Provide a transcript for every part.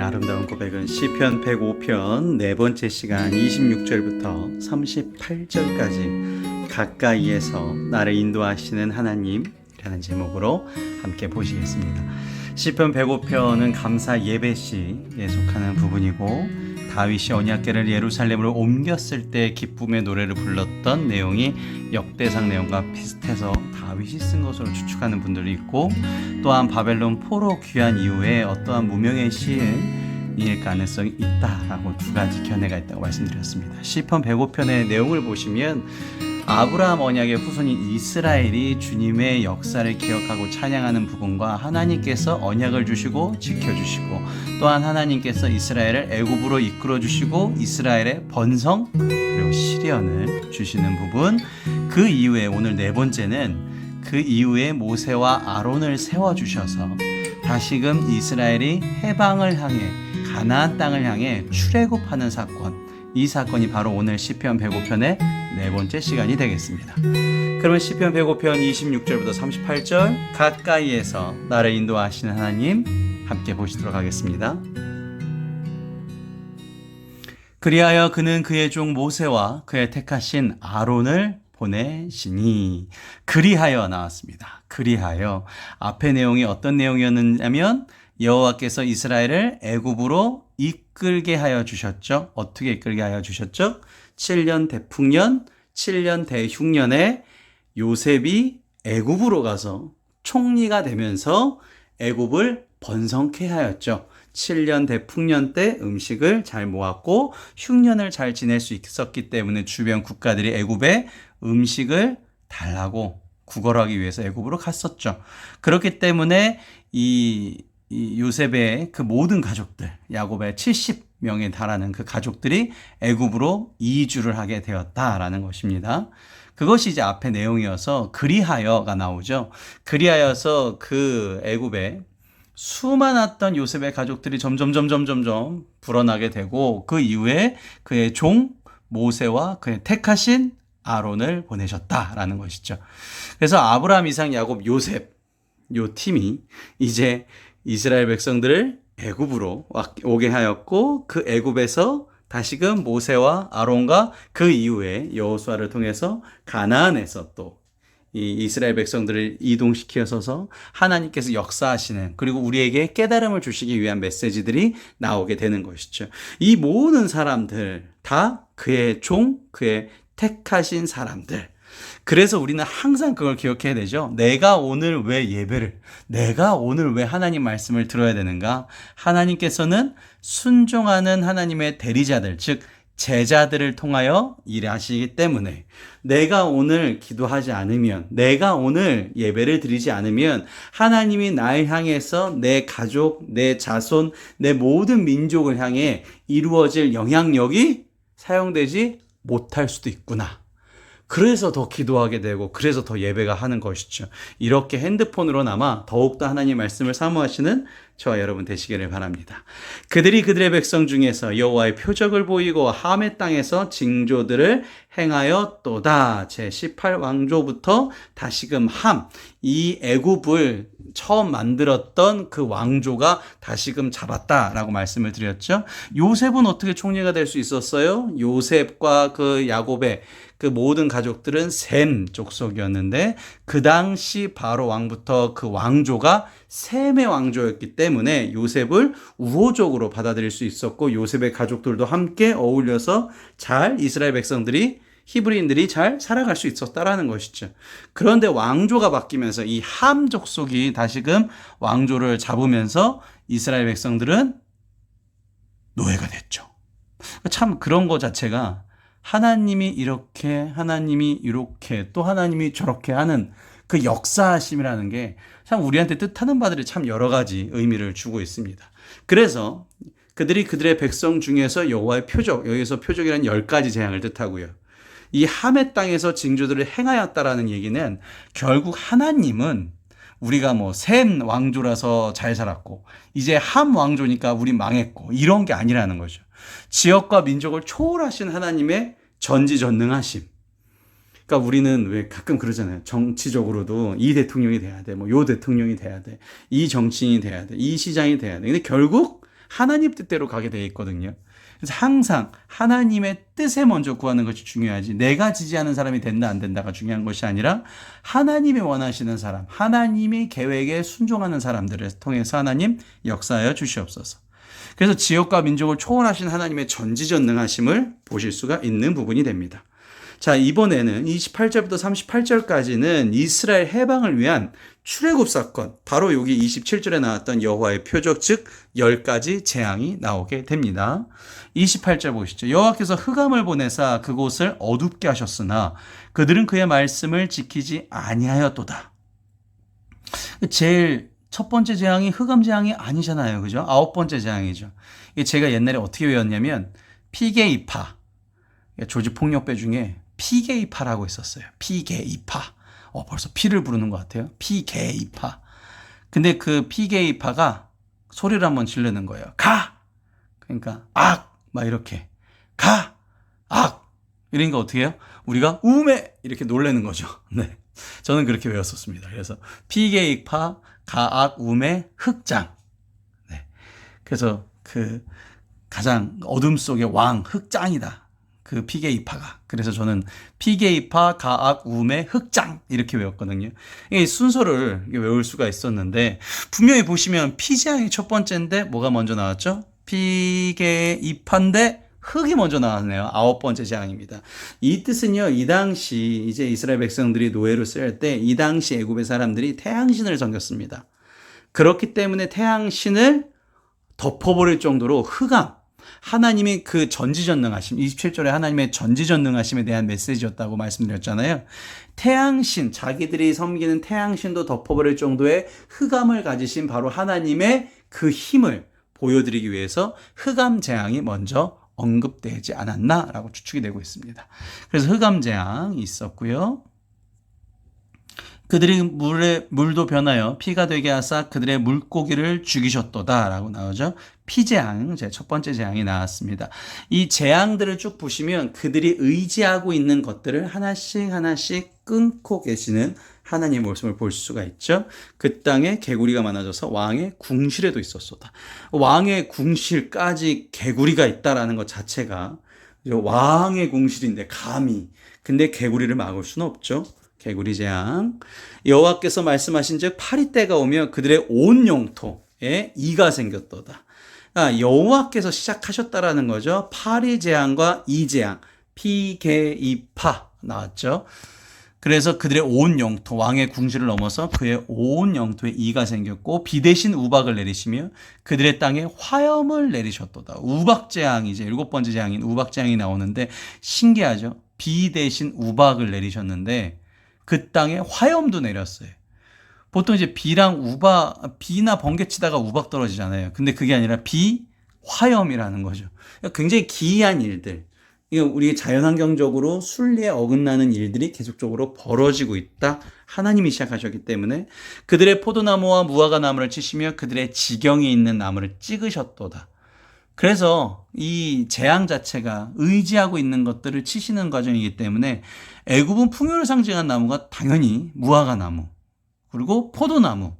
오늘의 아름다운 고백은 시편 105편 네 번째 시간 26절부터 38절까지 가까이에서 나를 인도하시는 하나님이라는 제목으로 함께 보시겠습니다. 시편 105편은 감사 예배 시에 속하는 부분이고 다윗이 언약궤를 예루살렘으로 옮겼을 때 기쁨의 노래를 불렀던 내용이 역대상 내용과 비슷해서 다윗이 쓴 것으로 추측하는 분들이 있고 또한 바벨론 포로 귀환 이후에 어떠한 무명의 시일 가능성이 있다라고 두 가지 견해가 있다고 말씀드렸습니다. 시편 105편의 내용을 보시면 아브라함 언약의 후손인 이스라엘이 주님의 역사를 기억하고 찬양하는 부분과 하나님께서 언약을 주시고 지켜주시고 또한 하나님께서 이스라엘을 애굽으로 이끌어 주시고 이스라엘의 번성 그리고 시련을 주시는 부분. 그 이후에 오늘 네 번째는 그 이후에 모세와 아론을 세워 주셔서 다시금 이스라엘이 해방을 향해 가나안 땅을 향해 출애굽하는 사건 이 사건이 바로 오늘 시편 105편의 네 번째 시간이 되겠습니다. 그러면 시편 105편 26절부터 38절 가까이에서 나를 인도하시는 하나님 함께 보시도록 하겠습니다. 그리하여 그는 그의 종 모세와 그의 택하신 아론을 보내시니 그리하여 나왔습니다. 그리하여 앞의 내용이 어떤 내용이었느냐면 여호와께서 이스라엘을 애굽으로 이끌게 하여 주셨죠. 어떻게 이끌게 하여 주셨죠? 7년 대풍년, 7년 대흉년에 요셉이 애굽으로 가서 총리가 되면서 애굽을 번성케 하였죠. 7년 대풍년 때 음식을 잘 모았고 흉년을 잘 지낼 수 있었기 때문에 주변 국가들이 애굽에 음식을 달라고 구걸하기 위해서 애굽으로 갔었죠. 그렇기 때문에 이, 이 요셉의 그 모든 가족들, 야곱의 70명에 달하는 그 가족들이 애굽으로 이주를 하게 되었다라는 것입니다. 그것이 이제 앞의 내용이어서 그리하여가 나오죠. 그리하여서 그 애굽에 수많았던 요셉의 가족들이 점점 점점 점점 불어나게 되고 그 이후에 그의 종 모세와 그의 택하신 아론을 보내셨다라는 것이죠. 그래서 아브라함, 이상, 야곱, 요셉 요 팀이 이제 이스라엘 백성들을 애굽으로 오게 하였고 그 애굽에서 다시금 모세와 아론과 그 이후에 여호수아를 통해서 가나안에서 또 이 이스라엘 백성들을 이동시켜서서 하나님께서 역사하시는 그리고 우리에게 깨달음을 주시기 위한 메시지들이 나오게 되는 것이죠. 이 모든 사람들 다 그의 종, 그의 택하신 사람들. 그래서 우리는 항상 그걸 기억해야 되죠. 내가 오늘 왜 예배를, 내가 오늘 왜 하나님 말씀을 들어야 되는가? 하나님께서는 순종하는 하나님의 대리자들, 즉, 제자들을 통하여 일하시기 때문에 내가 오늘 기도하지 않으면 내가 오늘 예배를 드리지 않으면 하나님이 날 향해서 내 가족, 내 자손, 내 모든 민족을 향해 이루어질 영향력이 사용되지 못할 수도 있구나. 그래서 더 기도하게 되고 그래서 더 예배가 하는 것이죠. 이렇게 핸드폰으로나마 더욱더 하나님 말씀을 사모하시는 저와 여러분 되시기를 바랍니다. 그들이 그들의 백성 중에서 여호와의 표적을 보이고 함의 땅에서 징조들을 행하였도다. 제 18 왕조부터 다시금 함, 이 애굽을 처음 만들었던 그 왕조가 다시금 잡았다라고 말씀을 드렸죠. 요셉은 어떻게 총리가 될 수 있었어요? 요셉과 그 야곱의 그 모든 가족들은 셈 족속이었는데 그 당시 바로 왕부터 그 왕조가 셈의 왕조였기 때문에 요셉을 우호적으로 받아들일 수 있었고 요셉의 가족들도 함께 어울려서 잘 이스라엘 백성들이 히브리인들이 잘 살아갈 수 있었다라는 것이죠. 그런데 왕조가 바뀌면서 이 함 족 속이 다시금 왕조를 잡으면서 이스라엘 백성들은 노예가 됐죠. 참 그런 거 자체가 하나님이 이렇게 하나님이 이렇게 또 하나님이 저렇게 하는 그 역사하심이라는 게 참 우리한테 뜻하는 바들이 참 여러 가지 의미를 주고 있습니다. 그래서 그들이 그들의 백성 중에서 여호와의 표적 여기서 표적이라는 열 가지 재앙을 뜻하고요. 이 함의 땅에서 징조들을 행하였다라는 얘기는 결국 하나님은 우리가 뭐셈 왕조라서 잘 살았고 이제 함 왕조니까 우리 망했고 이런 게 아니라는 거죠. 지역과 민족을 초월하신 하나님의 전지전능하심. 그러니까 우리는 왜 가끔 그러잖아요. 정치적으로도 이 대통령이 돼야 돼. 뭐 요 대통령이 돼야 돼. 이 정치인이 돼야 돼. 이 시장이 돼야 돼. 근데 결국 하나님 뜻대로 가게 되어 있거든요. 그래서 항상 하나님의 뜻에 먼저 구하는 것이 중요하지 내가 지지하는 사람이 된다 안 된다가 중요한 것이 아니라 하나님이 원하시는 사람, 하나님의 계획에 순종하는 사람들을 통해서 하나님 역사하여 주시옵소서. 그래서 지역과 민족을 초월하신 하나님의 전지전능하심을 보실 수가 있는 부분이 됩니다. 자, 이번에는 28절부터 38절까지는 이스라엘 해방을 위한 출애굽 사건, 바로 여기 27절에 나왔던 여호와의 표적 즉 10가지 재앙이 나오게 됩니다. 28절 보시죠. 여호와께서 흑암을 보내사 그곳을 어둡게 하셨으나 그들은 그의 말씀을 지키지 아니하였도다. 제일 첫 번째 재앙이 흑암 재앙이 아니잖아요. 그죠? 아홉 번째 재앙이죠. 제가 옛날에 어떻게 외웠냐면 피게 이파. 조지 폭력배 중에 피게이파라고 있었어요. 피게이파. 어, 벌써 피를 부르는 것 같아요. 피게이파. 근데 그 피게이파가 소리를 한번 지르는 거예요. 가! 그러니까, 악! 막 이렇게. 가! 악! 이러니까 어떻게 해요? 우리가 우메! 이렇게 놀래는 거죠. 네. 저는 그렇게 외웠었습니다. 그래서 피게이파, 가악, 우메, 흑장. 네. 그래서 그 가장 어둠 속의 왕, 흑장이다. 그 피게이파가. 그래서 저는 피게이파, 가악, 우메, 흑장 이렇게 외웠거든요. 이 순서를 외울 수가 있었는데 분명히 보시면 피재앙이 첫 번째인데 뭐가 먼저 나왔죠? 피게이파인데 흑이 먼저 나왔네요. 아홉 번째 재앙입니다. 이 뜻은요, 이 당시 이제 이스라엘 백성들이 노예로 쓰일 때 이 당시 애굽의 사람들이 태양신을 섬겼습니다. 그렇기 때문에 태양신을 덮어버릴 정도로 흑암, 하나님이 그 전지전능하심, 27절에 하나님의 전지전능하심에 대한 메시지였다고 말씀드렸잖아요. 태양신, 자기들이 섬기는 태양신도 덮어버릴 정도의 흑암을 가지신 바로 하나님의 그 힘을 보여드리기 위해서 흑암 재앙이 먼저 언급되지 않았나라고 추측이 되고 있습니다. 그래서 흑암 재앙이 있었고요. 그들이 물에 물도 변하여 피가 되게 하사 그들의 물고기를 죽이셨도다라고 나오죠. 피재앙 제 첫 번째 재앙이 나왔습니다. 이 재앙들을 쭉 보시면 그들이 의지하고 있는 것들을 하나씩 하나씩 끊고 계시는 하나님의 모습을 볼 수가 있죠. 그 땅에 개구리가 많아져서 왕의 궁실에도 있었소다. 왕의 궁실까지 개구리가 있다라는 것 자체가 왕의 궁실인데 감히 근데 개구리를 막을 수는 없죠. 개구리 재앙. 여호와께서 말씀하신즉 파리 때가 오며 그들의 온 영토에 이가 생겼도다. 아, 여호와께서 시작하셨다라는 거죠. 파리 재앙과 이 재앙, 피게이파 나왔죠. 그래서 그들의 온 영토, 왕의 궁지를 넘어서 그의 온 영토에 이가 생겼고 비 대신 우박을 내리시며 그들의 땅에 화염을 내리셨도다. 우박 재앙이 이제 일곱 번째 재앙인 우박 재앙이 나오는데 신기하죠. 비 대신 우박을 내리셨는데 그 땅에 화염도 내렸어요. 보통 이제 비랑 우박, 비나 번개 치다가 우박 떨어지잖아요. 근데 그게 아니라 비, 화염이라는 거죠. 굉장히 기이한 일들. 우리 자연환경적으로 순리에 어긋나는 일들이 계속적으로 벌어지고 있다. 하나님이 시작하셨기 때문에 그들의 포도나무와 무화과 나무를 치시며 그들의 지경이 있는 나무를 찍으셨도다. 그래서 이 재앙 자체가 의지하고 있는 것들을 치시는 과정이기 때문에 애굽은 풍요를 상징한 나무가 당연히 무화과 나무 그리고 포도나무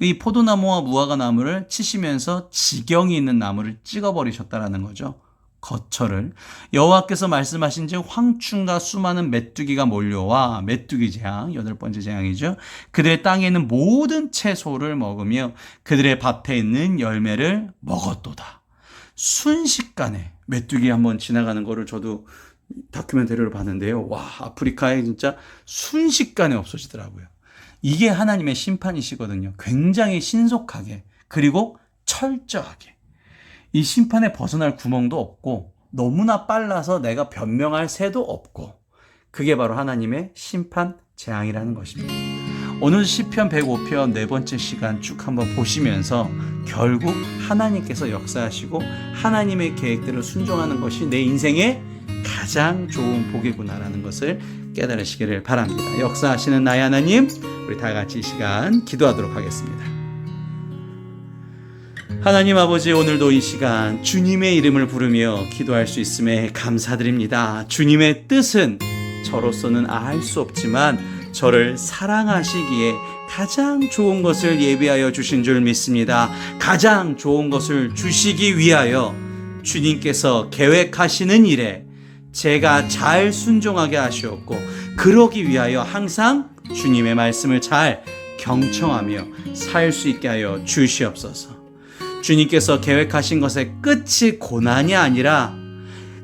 이 포도나무와 무화과 나무를 치시면서 지경이 있는 나무를 찍어버리셨다라는 거죠. 거처를 여호와께서 말씀하신 즉 황충과 수많은 메뚜기가 몰려와 메뚜기 재앙 여덟 번째 재앙이죠. 그들의 땅에 있는 모든 채소를 먹으며 그들의 밭에 있는 열매를 먹었도다. 순식간에 메뚜기 한번 지나가는 거를 저도 다큐멘터리를 봤는데요. 와 아프리카에 진짜 순식간에 없어지더라고요. 이게 하나님의 심판이시거든요. 굉장히 신속하게 그리고 철저하게. 이 심판에 벗어날 구멍도 없고 너무나 빨라서 내가 변명할 새도 없고 그게 바로 하나님의 심판 재앙이라는 것입니다. 오늘 시편 105편 네 번째 시간 쭉 한번 보시면서 결국 하나님께서 역사하시고 하나님의 계획대로 순종하는 것이 내 인생의 가장 좋은 복이구나라는 것을 깨달으시기를 바랍니다. 역사하시는 나의 하나님, 우리 다 같이 이 시간 기도하도록 하겠습니다. 하나님 아버지 오늘도 이 시간 주님의 이름을 부르며 기도할 수 있음에 감사드립니다. 주님의 뜻은 저로서는 알 수 없지만 저를 사랑하시기에 가장 좋은 것을 예비하여 주신 줄 믿습니다. 가장 좋은 것을 주시기 위하여 주님께서 계획하시는 일에 제가 잘 순종하게 하시었고 그러기 위하여 항상 주님의 말씀을 잘 경청하며 살 수 있게 하여 주시옵소서. 주님께서 계획하신 것의 끝이 고난이 아니라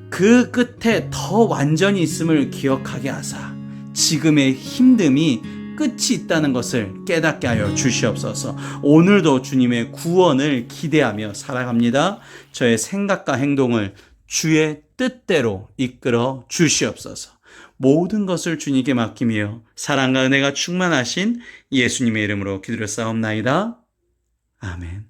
그 끝에 더 완전히 있음을 기억하게 하사 지금의 힘듦이 끝이 있다는 것을 깨닫게 하여 주시옵소서. 오늘도 주님의 구원을 기대하며 살아갑니다. 저의 생각과 행동을 주의 뜻대로 이끌어 주시옵소서. 모든 것을 주님께 맡기며 사랑과 은혜가 충만하신 예수님의 이름으로 기도를 싸움나이다. 아멘.